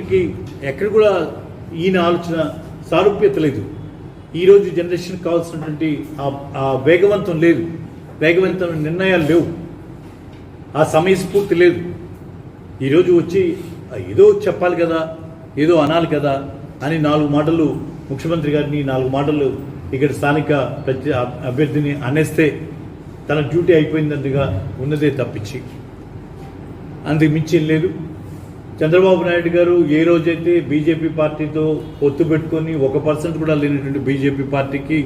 కి ఎక్కడ కూడా ఈయన ఆలోచన సారూప్యత లేదు. ఈరోజు జనరేషన్ కావాల్సినటువంటి ఆ- ఆ వేగవంతం లేదు. వేగవంతమైన నిర్ణయాలు లేవు. ఆ సమయస్ఫూర్తి లేదు. ఈరోజు వచ్చి ఏదో చెప్పాలి కదా ఏదో అనాలి కదా అని నాలుగు మాటలు ముఖ్యమంత్రి గారిని నాలుగు మాటలు ఇక్కడ స్థానిక ప్రత్య అభ్యర్థిని అనేస్తే తన డ్యూటీ అయిపోయిందందుగా ఉన్నదే తప్పించి. అందుకు మించి లేదు. చంద్రబాబు నాయుడు గారు ఏ రోజైతే బీజేపీ పార్టీతో పొత్తు పెట్టుకొని ఒక పర్సెంట్ కూడా లేనటువంటి బీజేపీ పార్టీకి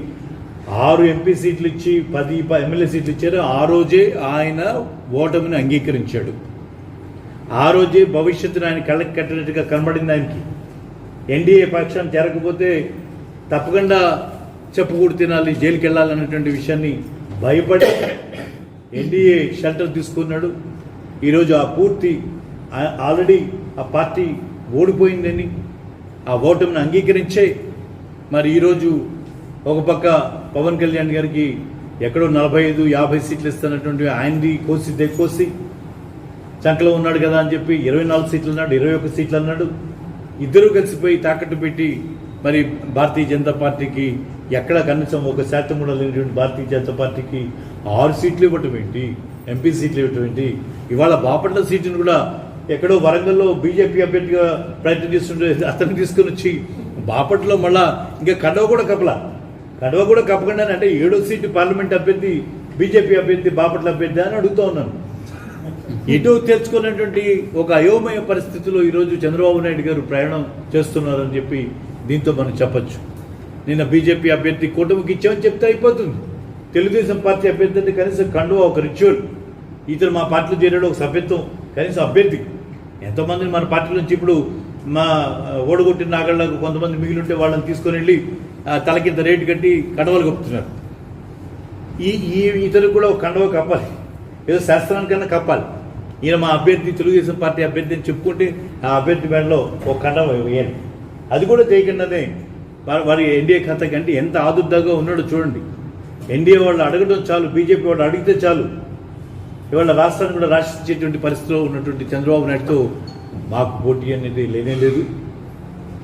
ఆరు ఎంపీ సీట్లు ఇచ్చి పది ఎమ్మెల్యే సీట్లు ఇచ్చారు. ఆ రోజే ఆయన ఓటమిని అంగీకరించాడు. ఆ రోజే భవిష్యత్తును ఆయన కళ్ళకి కట్టినట్టుగా కనబడింది ఆయనకి. ఎన్డీఏ పక్షాన్ని చేరకపోతే తప్పకుండా చెప్పుకూడు తినాలి జైలుకి వెళ్ళాలన్నటువంటి విషయాన్ని భయపడి ఎన్డీఏ షెల్టర్ తీసుకున్నాడు. ఈరోజు ఆ పూర్తి ఆల్రెడీ ఆ పార్టీ ఓడిపోయిందని ఆ ఓటమిని అంగీకరించే మరి ఈరోజు ఒక పక్క పవన్ కళ్యాణ్ గారికి ఎక్కడో నలభై ఐదు యాభై సీట్లు ఇస్తున్నటువంటి ఆయనది కోసి కోసి చంకలో ఉన్నాడు కదా అని చెప్పి ఇరవై నాలుగు సీట్లు అన్నాడు ఇరవై ఒక్క సీట్లు అన్నాడు. ఇద్దరు కలిసిపోయి తాకట్టు పెట్టి మరి భారతీయ జనతా పార్టీకి ఎక్కడ కనీసం ఒక శాతం కూడా లేనటువంటి భారతీయ జనతా పార్టీకి ఆరు సీట్లు ఇవ్వటం ఏంటి? ఎంపీ సీట్లు ఇవ్వటం ఏంటి? ఇవాళ బాపట్ల సీటును కూడా ఎక్కడో వరంగల్లో బీజేపీ అభ్యర్థిగా ప్రయత్నం చేస్తుంటే అతను తీసుకుని వచ్చి బాపట్లో మళ్ళా ఇంకా కడవ కూడా కప్పల. కడవ కూడా కప్పకుండా అంటే ఏడో సీటు పార్లమెంట్ అభ్యర్థి బీజేపీ అభ్యర్థి బాపట్ల అభ్యర్థి అని అడుగుతా ఉన్నాను. ఎటు తెచ్చుకున్నటువంటి ఒక అయోమయ పరిస్థితిలో ఈరోజు చంద్రబాబు నాయుడు గారు ప్రయాణం చేస్తున్నారని చెప్పి దీంతో మనం చెప్పొచ్చు. నిన్న బీజేపీ అభ్యర్థి కూటమికి ఇచ్చామని చెప్తే అయిపోతుంది. తెలుగుదేశం పార్టీ అభ్యర్థి అంటే కనీసం కండువా ఒక రిచువల్ ఇతను మా పార్టీలో చేరడం ఒక సభ్యత్వం కనీసం అభ్యర్థి. ఎంతోమందిని మన పార్టీ నుంచి ఇప్పుడు మా ఓడగొట్టిన నాగళ్ళకు కొంతమంది మిగిలి ఉంటే వాళ్ళని తీసుకొని వెళ్ళి తలకింత రేటు కట్టి కండవలు కప్పుతున్నారు. ఈ ఈ ఇతరులు కూడా ఒక కండవ కప్పాలి. ఏదో శాస్త్రానికన్నా కప్పాలి. ఈయన మా అభ్యర్థి తెలుగుదేశం పార్టీ అభ్యర్థి అని చెప్పుకుంటే ఆ అభ్యర్థి మేడలో ఒక కండవ వేయాలి. అది కూడా చేయకుండానే వారి వారి ఎన్డీఏ ఖాతాకి అంటే ఎంత ఆదుర్దాగా ఉన్నాడో చూడండి. ఎన్డీఏ వాళ్ళు అడగడం చాలు బీజేపీ వాళ్ళు అడిగితే చాలు. ఇవాళ రాష్ట్రాన్ని కూడా రాష్ట్రించేటువంటి పరిస్థితిలో ఉన్నటువంటి చంద్రబాబు నాయుడుతో మాకు పోటీ అనేది లేనే లేదు.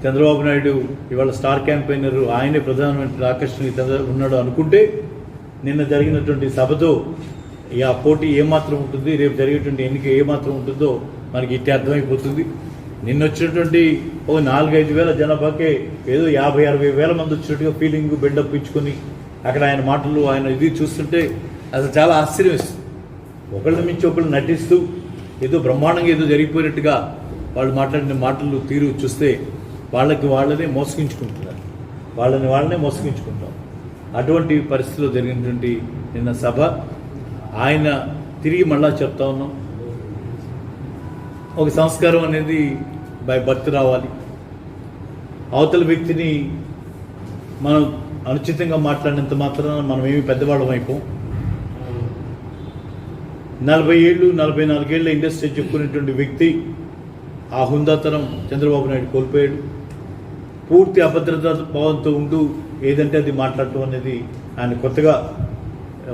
చంద్రబాబు నాయుడు ఇవాళ స్టార్ క్యాంపెయినర్ ఆయనే ప్రధానమంత్రి ఆకర్షణ ఉన్నాడు అనుకుంటే నిన్న జరిగినటువంటి సభతో ఈ ఆ పోటీ ఏమాత్రం ఉంటుంది రేపు జరిగేటువంటి ఎన్నిక ఏమాత్రం ఉంటుందో మనకి ఇట్టే అర్థమైపోతుంది. నిన్న వచ్చినటువంటి ఒక నాలుగైదు వేల జనాభాకే ఏదో యాభై అరవై వేల మంది వచ్చినట్టుగా ఫీలింగ్ బిల్డప్ ఇచ్చుకొని అక్కడ ఆయన మాటలు ఆయన ఇది చూస్తుంటే అసలు చాలా ఆశ్చర్యం ఇస్తుంది ఒకళ్ళ మించి ఒకళ్ళు నటిస్తూ ఏదో బ్రహ్మాండంగా ఏదో జరిగిపోయినట్టుగా వాళ్ళు మాట్లాడిన మాటలు తీరు చూస్తే వాళ్ళకి వాళ్ళనే మోసగించుకుంటున్నారు. వాళ్ళని వాళ్ళనే మోసగించుకుంటాం. అటువంటి పరిస్థితిలో జరిగినటువంటి నిన్న సభ ఆయన తిరిగి మళ్ళా చెప్తా ఉన్నాం. ఒక సంస్కారం అనేది బై భక్తి రావాలి. అవతల వ్యక్తిని మనం అనుచితంగా మాట్లాడినంత మాత్రాన మనం ఏమి పెద్దవాళ్ళం అయిపోం. నలభై ఏళ్ళు నలభై నాలుగేళ్ళ ఇండస్ట్రీ చెప్పుకునేటువంటి వ్యక్తి ఆ హుందాతనం చంద్రబాబు నాయుడు కోల్పోయాడు. పూర్తి అభద్రత భావంతో ఉంటూ ఏదంటే అది మాట్లాడటం అనేది ఆయన కొత్తగా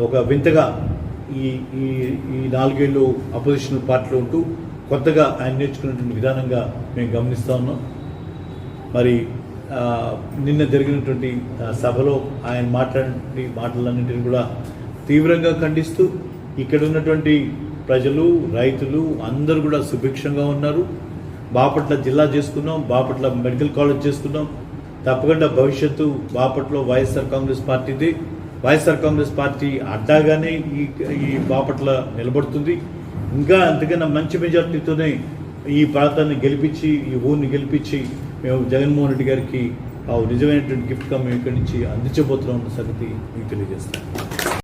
ఒక వింతగా ఈ ఈ ఈ నాలుగేళ్ళు అపోజిషన్ పార్టీలో ఉంటూ కొత్తగా ఆయన నేర్చుకున్నటువంటి విధానంగా మేము గమనిస్తూ ఉన్నాం. మరి నిన్న జరిగినటువంటి సభలో ఆయన మాట్లాడిన మాటలన్నింటినీ కూడా తీవ్రంగా ఖండిస్తూ ఇక్కడ ఉన్నటువంటి ప్రజలు రైతులు అందరూ కూడా సుభిక్షంగా ఉన్నారు. బాపట్ల జిల్లా చేసుకున్నాం బాపట్ల మెడికల్ కాలేజ్ చేసుకున్నాం. తప్పకుండా భవిష్యత్తు బాపట్లో వైఎస్ఆర్ కాంగ్రెస్ పార్టీది. వైఎస్ఆర్ కాంగ్రెస్ పార్టీ అడ్డాగానే ఈ ఈ బాపట్ల నిలబడుతుంది. ఇంకా అంతకన్నా మంచి మెజార్టీతోనే ఈ ప్రాంతాన్ని గెలిపించి ఈ ఊరిని గెలిపించి మేము జగన్మోహన్ రెడ్డి గారికి ఆ నిజమైనటువంటి గిఫ్ట్గా మేము ఇక్కడి నుంచి అందించబోతున్నాం సంగతి మీకు తెలియజేస్తాం